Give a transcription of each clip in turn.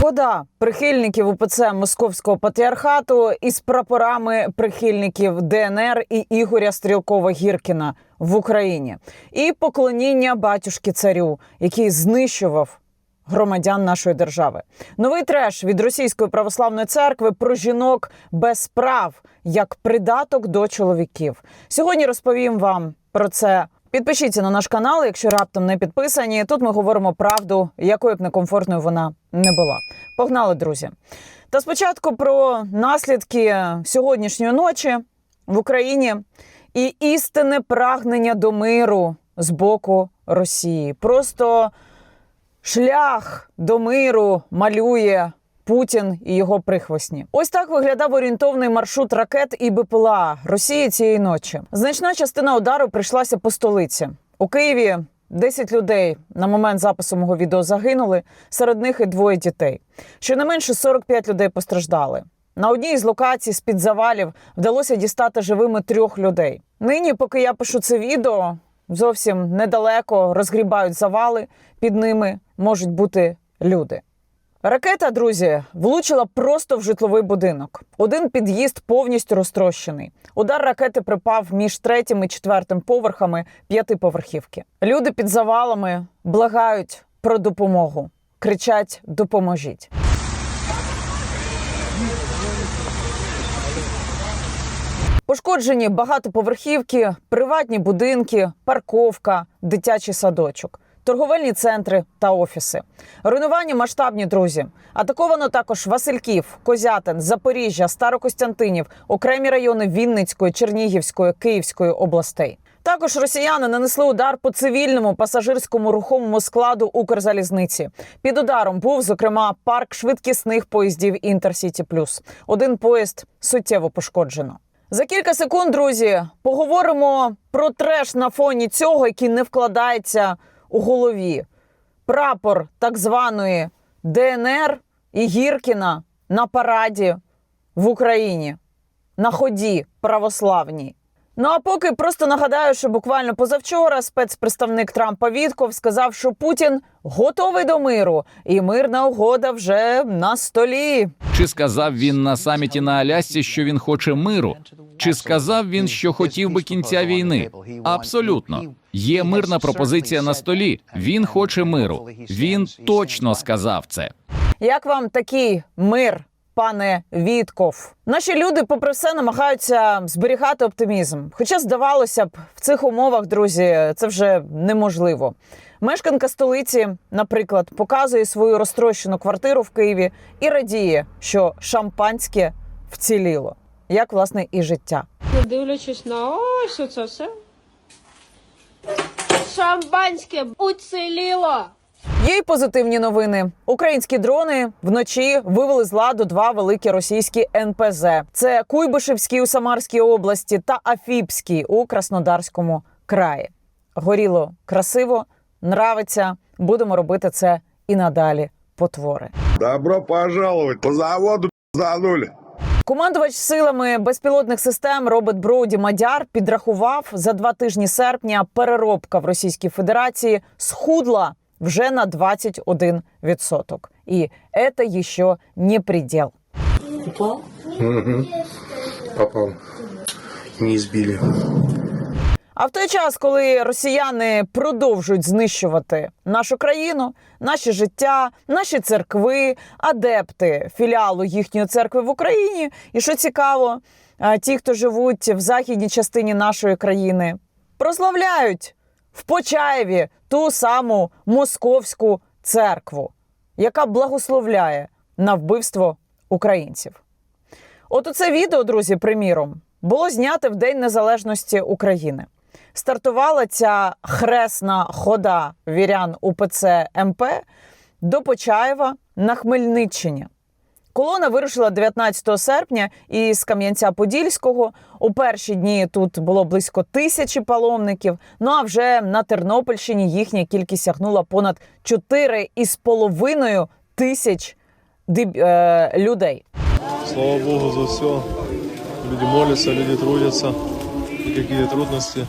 Хода прихильників УПЦ Московського патріархату із прапорами прихильників ДНР і Ігоря Стрілкова Гіркіна в Україні, і поклоніння батюшки царю, який знищував громадян нашої держави. Новий треш від російської православної церкви про жінок без прав як придаток до чоловіків. Сьогодні розповім вам про це. Підпишіться на наш канал, якщо раптом не підписані. Тут ми говоримо правду, якою б некомфортною вона не була. Погнали, друзі. Та спочатку про наслідки сьогоднішньої ночі в Україні і істинне прагнення до миру з боку Росії. Просто шлях до миру малює Путін і його прихвостні. Ось так виглядав орієнтовний маршрут ракет і БПЛА Росії цієї ночі. Значна частина удару прийшлася по столиці у Києві. 10 людей на момент запису мого відео загинули. Серед них і двоє дітей. Щонайменше 45 людей постраждали. На одній із локацій з-під завалів вдалося дістати живими трьох людей. Нині, поки я пишу це відео, зовсім недалеко розгрібають завали. Під ними можуть бути люди. Ракета, друзі, влучила просто в житловий будинок. Один під'їзд повністю розтрощений. Удар ракети припав між третім і четвертим поверхами п'ятиповерхівки. Люди під завалами благають про допомогу, кричать Допоможіть. Пошкоджені багатоповерхівки, приватні будинки, парковка, дитячий садочок, торговельні центри та офіси. Руйнування масштабні друзі. Атаковано також Васильків, Козятин, Запоріжжя, Старокостянтинів, окремі райони Вінницької, Чернігівської, Київської областей. Також росіяни нанесли удар по цивільному пасажирському рухомому складу Укрзалізниці. Під ударом був зокрема парк швидкісних поїздів Інтерсіті Плюс. Один поїзд суттєво пошкоджено. За кілька секунд, друзі, поговоримо про треш на фоні цього, який не вкладається у голові. Прапор так званої ДНР і Гіркіна на параді в Україні на ході православній. Ну а поки просто нагадаю, що буквально позавчора спецпредставник Трампа Вітков сказав, що Путін готовий до миру, і мирна угода вже на столі. Чи сказав він на саміті на Алясці, що він хоче миру? Чи сказав він, що хотів би кінця війни? Абсолютно є мирна пропозиція на столі. Він хоче миру. Він точно сказав це. Як вам такий мир, пане Вітков? Наші люди, попри все, намагаються зберігати оптимізм. Хоча, здавалося б, в цих умовах, друзі, це вже неможливо. Мешканка столиці, наприклад, показує свою розтрощену квартиру в Києві і радіє, що шампанське вціліло, як власне і життя. Дивлячись на ось оце все. Шампанське уціліло. Є й позитивні новини. Українські дрони вночі вивели з ладу два великі російські НПЗ: це Куйбишевський у Самарській області та Афіпський у Краснодарському краї. Горіло красиво, нравиться. Будемо робити це і надалі. Потвори. Добро пожаловать. По заводу занули. Командувач силами безпілотних систем Роберт Броуді Мадяр підрахував за два тижні серпня переробка в Російській Федерації схудла вже на 21%. І це ще не предел. Попал. Не избили. А в той час, коли росіяни продовжують знищувати нашу країну, наше життя, наші церкви, адепти філіалу їхньої церкви в Україні, і що цікаво, а, ті, хто живуть в західній частині нашої країни, прославляють в Почаєві ту саму московську церкву, яка благословляє на вбивство українців. От оце відео, друзі, приміром, було знято в День Незалежності України. Стартувала ця хресна хода вірян УПЦ МП до Почаєва на Хмельниччині. Колона вирушила 19 серпня із Кам'янця-Подільського. У перші дні тут було близько тисячі паломників. Ну а вже на Тернопільщині їхня кількість сягнула понад 4,5 тисяч деб- е, людей. Слава Богу за все. Люди молятся, люди трудятся. Никакие трудности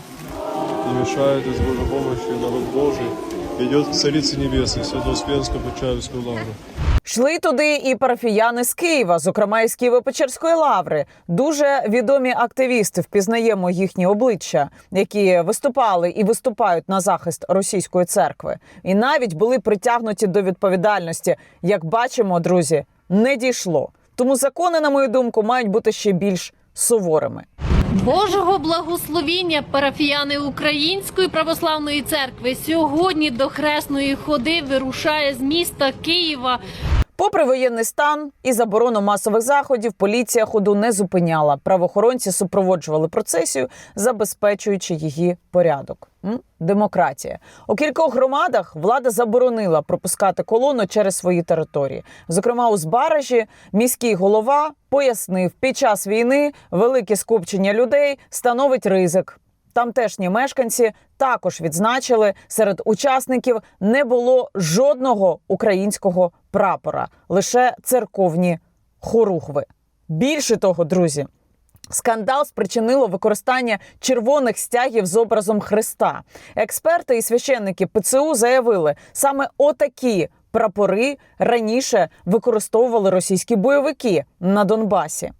не мешают. И с Божьей помощью народ Божий идет к Царице Небесной, Свято-Успенскую, Почаевскую лавру. Йшли туди і парафіяни з Києва, зокрема із Києво-Печерської лаври. Дуже відомі активісти впізнаємо їхні обличчя, які виступали і виступають на захист російської церкви, і навіть були притягнуті до відповідальності. Як бачимо, друзі, не дійшло. Тому закони, на мою думку, мають бути ще більш суворими. Божого благословіння парафіяни Української православної церкви сьогодні до хресної ходи вирушає з міста Києва. Попри воєнний стан і заборону масових заходів, поліція ходу не зупиняла. Правоохоронці супроводжували процесію, забезпечуючи її порядок. Демократія у кількох громадах влада заборонила пропускати колону через свої території. Зокрема, у Збаражі міський голова пояснив, під час війни велике скупчення людей становить ризик. Тамтешні мешканці також відзначили, серед учасників не було жодного українського прапора, лише церковні хоругви. Більше того, друзі, скандал спричинило використання червоних стягів з образом Христа. Експерти і священники ПЦУ заявили, саме отакі прапори раніше використовували російські бойовики на Донбасі.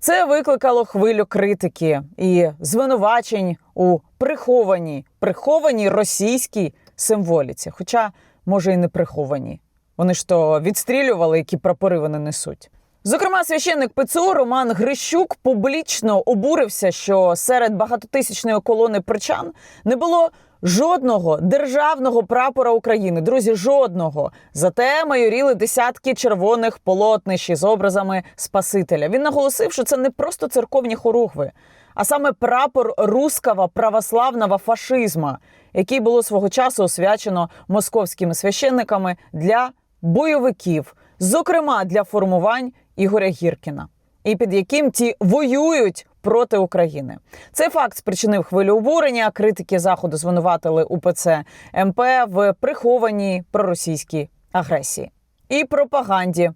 Це викликало хвилю критики і звинувачень у прихованій, прихованій російській символіці. Хоча, може, і не прихованій. Вони ж то відстрілювали, які прапори вони несуть. Зокрема, священник ПЦУ Роман Грищук публічно обурився, що серед багатотисячної колони причан не було жодного державного прапора України. Друзі, жодного. Зате майоріли десятки червоних полотнищ з образами Спасителя. Він наголосив, що це не просто церковні хоругви, а саме прапор руского православного фашизма, який було свого часу освячено московськими священниками для бойовиків, зокрема для формувань Ігоря Гіркіна, і під яким ті воюють проти України. Цей факт спричинив хвилю обурення. Критики заходу звинуватили УПЦ МП в прихованій проросійській агресії і пропаганді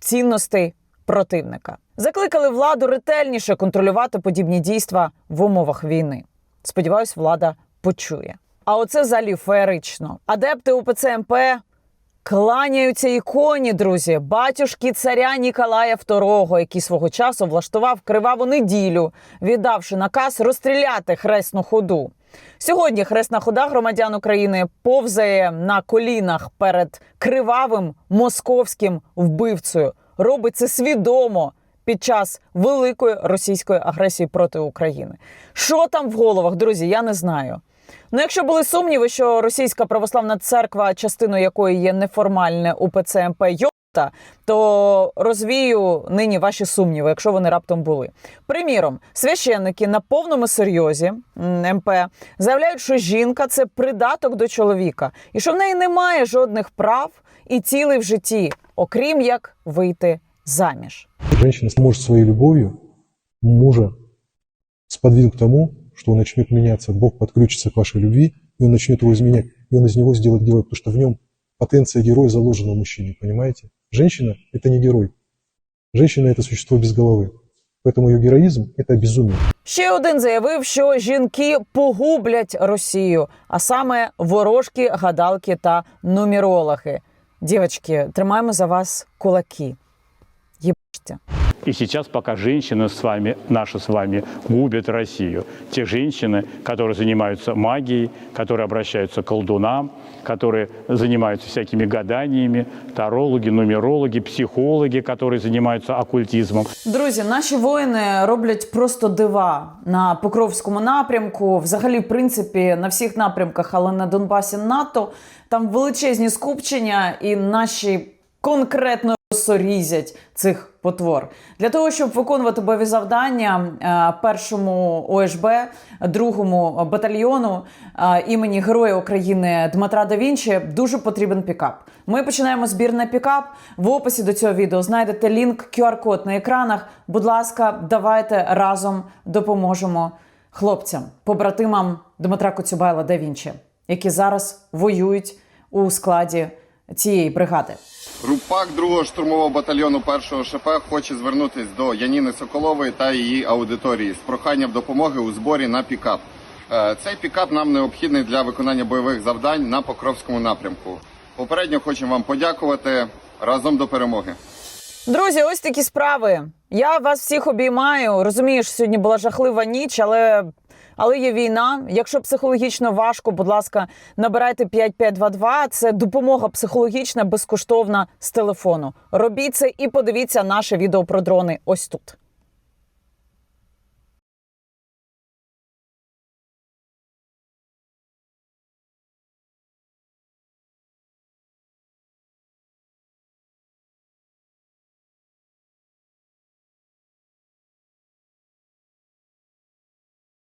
цінностей противника. Закликали владу ретельніше контролювати подібні дійства в умовах війни. Сподіваюсь, влада почує. А оце взагалі феєрично. Адепти УПЦ МП кланяються іконі, друзі, батюшки царя Ніколая II, який свого часу влаштував криваву неділю, віддавши наказ розстріляти хресну ходу. Сьогодні хресна хода громадян України повзає на колінах перед кривавим московським вбивцею. Робить це свідомо під час великої російської агресії проти України. Що там в головах, друзі? Я не знаю. Ну, якщо були сумніви, що російська православна церква, частиною якої є неформальне УПЦ МП Йота, то розвію нині ваші сумніви, якщо вони раптом були. Приміром, священники на повному серйозі МП заявляють, що жінка це придаток до чоловіка, і що в неї немає жодних прав і цілей в житті, окрім як вийти заміж. Женщина сможет своей любовью мужа сподвинуть к тому, что он начнет меняться, Бог подключится к вашей любви, и он начнет его изменять, и он из него сделает героя, потому что в нем потенция героя заложена в мужчине, понимаете? Женщина – это не герой. Женщина – это существо без головы. Поэтому ее героизм – это безумие. Ще один заявив, що жінки погублять Росію, а саме ворожки, гадалки та нумерологи. Дівчатки, тримаємо за вас кулаки. Єбаште. И сейчас, пока женщины с вами, наши с вами, губят Россию, те женщины, которые занимаются магией, которые обращаются к колдунам, которые занимаются всякими гаданиями, тарологи, нумерологи, психологи, которые занимаются оккультизмом, Друзі, наші воїни роблять просто дива на Покровському напрямку. Взагалі, в принципі, на всіх напрямках, але на Донбасі НАТО там величезні скупчення, і наші конкретно сорізять цих потвор для того, щоб виконувати бойові завдання е, першому ОСБ, другому батальйону е, імені Героя України Дмитра да Вінчі дуже потрібен пікап. Ми починаємо збір на пікап. В описі до цього відео знайдете лінк QR-код на екранах. Будь ласка, давайте разом допоможемо хлопцям, побратимам Дмитра Коцюбайла да Вінчі, які зараз воюють у складі цієї бригади. Групак 2-го штурмового батальйону 1-го ШП хоче звернутися до Яніни Соколової та її аудиторії з проханням допомоги у зборі на пікап. Е, Цей пікап нам необхідний для виконання бойових завдань на Покровському напрямку. Попередньо хочемо вам подякувати разом до перемоги. Друзі, ось такі справи. Я вас всіх обіймаю. Розумієш, сьогодні була жахлива ніч, але. Але є війна. Якщо психологічно важко, будь ласка, набирайте 5522. Це допомога психологічна, безкоштовна з телефону. Робіть це і подивіться наше відео про дрони ось тут.